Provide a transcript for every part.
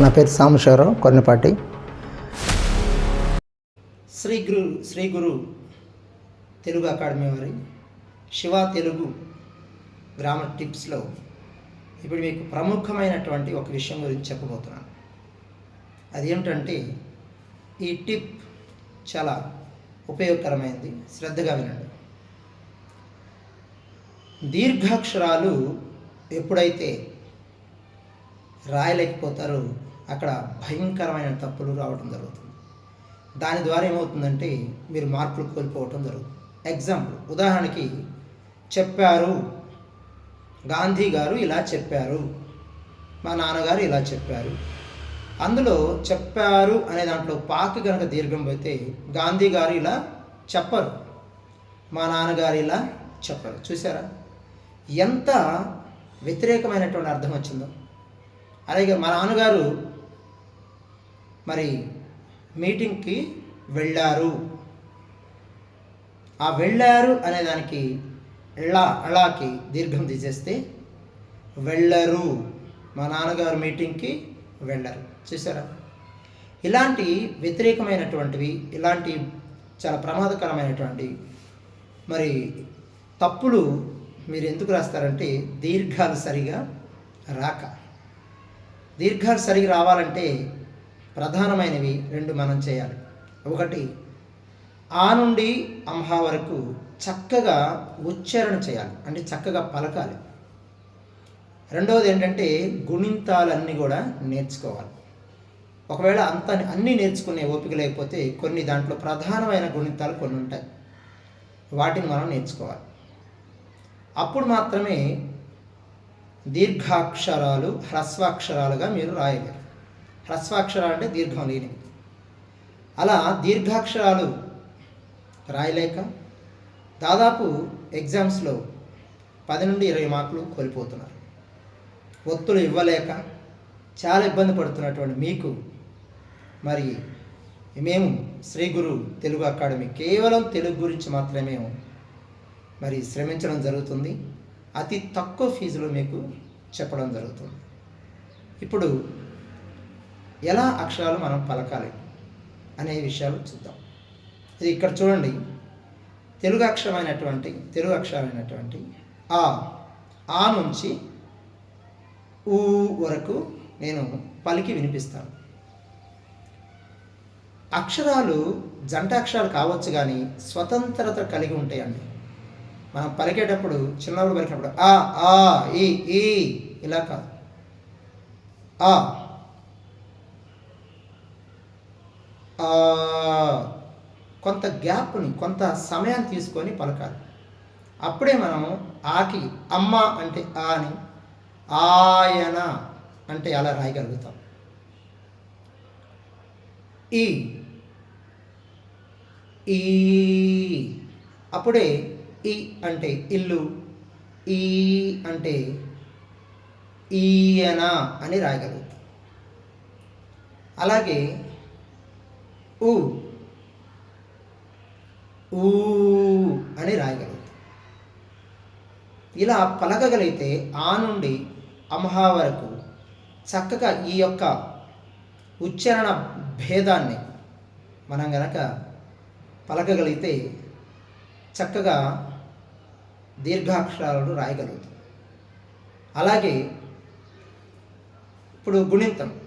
నా పేరు సాంబశివరావు కొన్నిపాటి శ్రీ గురు శ్రీ గురు తెలుగు అకాడమీ వారి శివ తెలుగు గ్రామర్ టిప్స్లో ఇప్పుడు మీకు ప్రముఖమైనటువంటి ఒక విషయం గురించి చెప్పబోతున్నాను. అదేమిటంటే ఈ టిప్ చాలా ఉపయోగకరమైనది శ్రద్ధగా వినండి. దీర్ఘాక్షరాలు ఎప్పుడైతే రాయలేకపోతారో అక్కడ భయంకరమైన తప్పులు రావడం జరుగుతుంది. దాని ద్వారా ఏమవుతుందంటే మీరు మార్కులు కోల్పోవటం జరుగుతుంది. ఎగ్జాంపుల్ ఉదాహరణకి చెప్పారు గాంధీ గారు ఇలా చెప్పారు మా నాన్నగారు ఇలా చెప్పారు. అందులో చెప్పారు అనే దాంట్లో పాకి కనుక దీర్ఘం పోతే గాంధీ గారు ఇలా చెప్పరు మా నాన్నగారు ఇలా చెప్పరు. చూసారా ఎంత వ్యతిరేకమైనటువంటి అర్థం వచ్చిందో. అలాగే మా నాన్నగారు మరి మీటింగ్కి వెళ్ళారు. ఆ వెళ్ళారు అనే దానికి ఎళ్ళా అళాకి దీర్ఘం తీసేస్తే వెళ్ళరు. మా నాన్నగారు మీటింగ్కి వెళ్ళరు. చూసారా ఇలాంటి వ్యతిరేకమైనటువంటివి ఇలాంటి చాలా ప్రమాదకరమైనటువంటి మరి తప్పులు మీరు ఎందుకు రాస్తారంటే దీర్ఘాలు సరిగా రాక. దీర్ఘాలు సరిగా రావాలంటే ప్రధానమైనవి రెండు మనం చేయాలి. ఒకటి ఆ నుండి అంహ వరకు చక్కగా ఉచ్చారణ చేయాలి. అంటే చక్కగా పలకాలి. రెండవది ఏంటంటే గుణింతాలన్నీ కూడా నేర్చుకోవాలి. ఒకవేళ అంత అన్నీ నేర్చుకునే ఓపిక లేకపోతే కొన్ని దాంట్లో ప్రధానమైన గుణింతాలు కొన్ని ఉంటాయి. వాటిని మనం నేర్చుకోవాలి. అప్పుడు మాత్రమే దీర్ఘాక్షరాలు హ్రస్వాక్షరాలుగా మీరు రాయగలరు హ్రస్వాక్షరాలు అంటే దీర్ఘం లేనివి. అలా దీర్ఘాక్షరాలు రాయలేక దాదాపు ఎగ్జామ్స్లో పది నుండి ఇరవై మార్కులు కోల్పోతున్నారు. ఒత్తులు ఇవ్వలేక చాలా ఇబ్బంది పడుతున్నటువంటి మీకు మరి మేము శ్రీ గురు తెలుగు అకాడమీ కేవలం తెలుగు గురించి మాత్రమే మరి శ్రమించడం జరుగుతుంది. అతి తక్కువ ఫీజులో మీకు చెప్పడం జరుగుతుంది. ఇప్పుడు ఎలా అక్షరాలు మనం పలకాలి అనే విషయాలు చూద్దాం. ఇది ఇక్కడ చూడండి. తెలుగు అక్షరమైనటువంటి తెలుగు అక్షరమైనటువంటి ఆ ఆ నుంచి ఊ వరకు నేను పలికి వినిపిస్తాను. అక్షరాలు జంట అక్షరాలు కావచ్చు కానీ స్వతంత్రత కలిగి ఉంటాయండి. మనం పలికేటప్పుడు చిన్నప్పుడు పలికినప్పుడు ఆ ఆ ఈ ఈ ఇలా కాదు. ఆ ఆ కొంత గ్యాప్ని కొంత సమయాన్ని తీసుకొని పలకాలి. అప్పుడే మనం ఆకి అమ్మ అంటే ఆ అని ఆయన అంటే అలా రాయగలుగుతాం. ఈ ఈ అప్పుడే ఈ అంటే ఇల్లు ఈ అంటే ఈయన అని రాయగలుగుతాం. అలాగే ఊ. ఊ అని రాయగలుగుతాం ఇలా పలకగలిగితే ఆ నుండి అమహా వరకు చక్కగా ఈ యొక్క ఉచ్చారణ భేదాన్ని మనం గనక పలకగలిగితే చక్కగా దీర్ఘాక్షరాలను రాయగలుగుతాం. అలాగే ఇప్పుడు గుణింతం.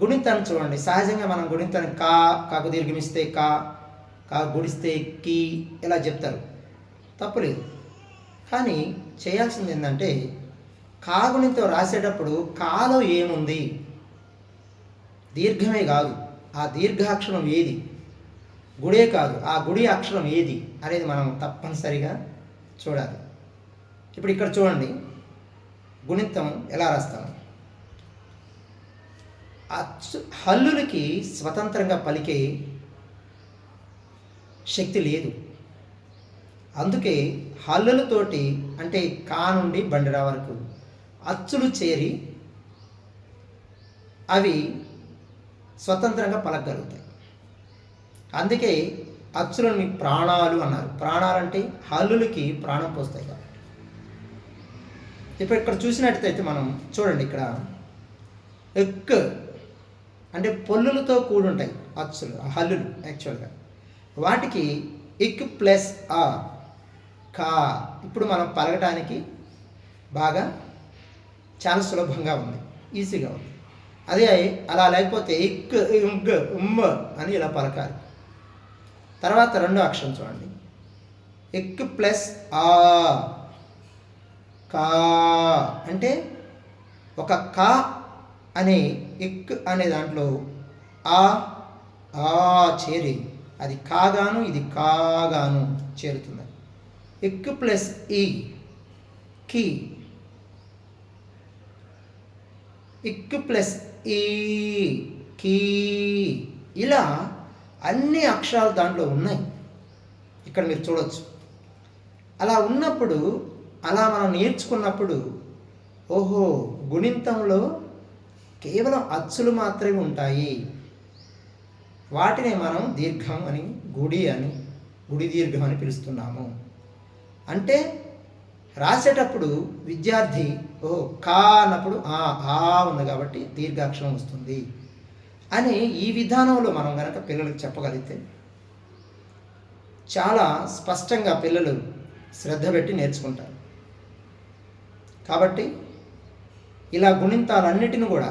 గుణింతాన్ని చూడండి. సహజంగా మనం గుణింతాన్ని కా కాకు దీర్ఘమిస్తే కా కా గుడిస్తే కీ ఇలా చెప్తారు. తప్పులేదు కానీ చేయాల్సింది ఏంటంటే కాగుణితో రాసేటప్పుడు కాలో ఏముంది? దీర్ఘమే కాదు. ఆ దీర్ఘాక్షరం ఏది? గుడే కాదు. ఆ గుడి అక్షరం ఏది? అనేది మనం తప్పనిసరిగా చూడాలి. ఇప్పుడు ఇక్కడ చూడండి. గుణితం ఎలా రాస్తాము? అచ్చు హల్లులకి స్వతంత్రంగా పలికే శక్తి లేదు. అందుకే హల్లులతోటి అంటే కా నుండి బండిరా వరకు అచ్చులు చేరి అవి స్వతంత్రంగా పలకగలుగుతాయి. అందుకే అచ్చులని ప్రాణాలు అన్నారు. ప్రాణాలు అంటే హల్లులకి ప్రాణం పోస్తాయి కాబట్టి. ఇప్పుడు ఇక్కడ చూసినట్టయితే మనం చూడండి ఇక్కడ. ఎక్ అంటే పొల్లులతో కూడి ఉంటాయి అచ్చులు హల్లులు యాక్చువల్గా వాటికి ఇక్ ప్లస్ ఆ కా ఇప్పుడు మనం పలకటానికి బాగా చాలా సులభంగా ఉంది ఈజీగా ఉంది. అదే అలా లేకపోతే ఇక్ ఇంగ్ ఉమ్ అని ఇలా పలకాలి. తర్వాత రెండో అక్షరం చూడండి. ఎక్ ప్లస్ ఆ కా అంటే ఒక కా అనే ఎక్ అనే దాంట్లో ఆ ఆ చేరి. అది కాగాను ఇది కాగాను చేరుతుంది ఇక్ ప్లస్ ఈ కి. ఇక్ ప్లస్ ఈ కీ. ఇలా అన్ని అక్షరాలు దాంట్లో ఉన్నాయి. ఇక్కడ మీరు చూడొచ్చు. అలా ఉన్నప్పుడు అలా మనం నేర్చుకున్నప్పుడు ఓహో గుణింతంలో కేవలం అచ్చులు మాత్రమే ఉంటాయి. వాటిని మనం దీర్ఘం అని గుడి అని గుడి దీర్ఘం అని పిలుస్తున్నాము. అంటే రాసేటప్పుడు విద్యార్థి ఓ కా అన్నప్పుడు ఆ ఆ ఉంది కాబట్టి దీర్ఘాక్షరం వస్తుంది. అని ఈ విధానంలో మనం కనుక పిల్లలకు చెప్పగలిగితే చాలా స్పష్టంగా పిల్లలు శ్రద్ధ పెట్టి నేర్చుకుంటారు. కాబట్టి ఇలా గుణింతాలన్నిటిని కూడా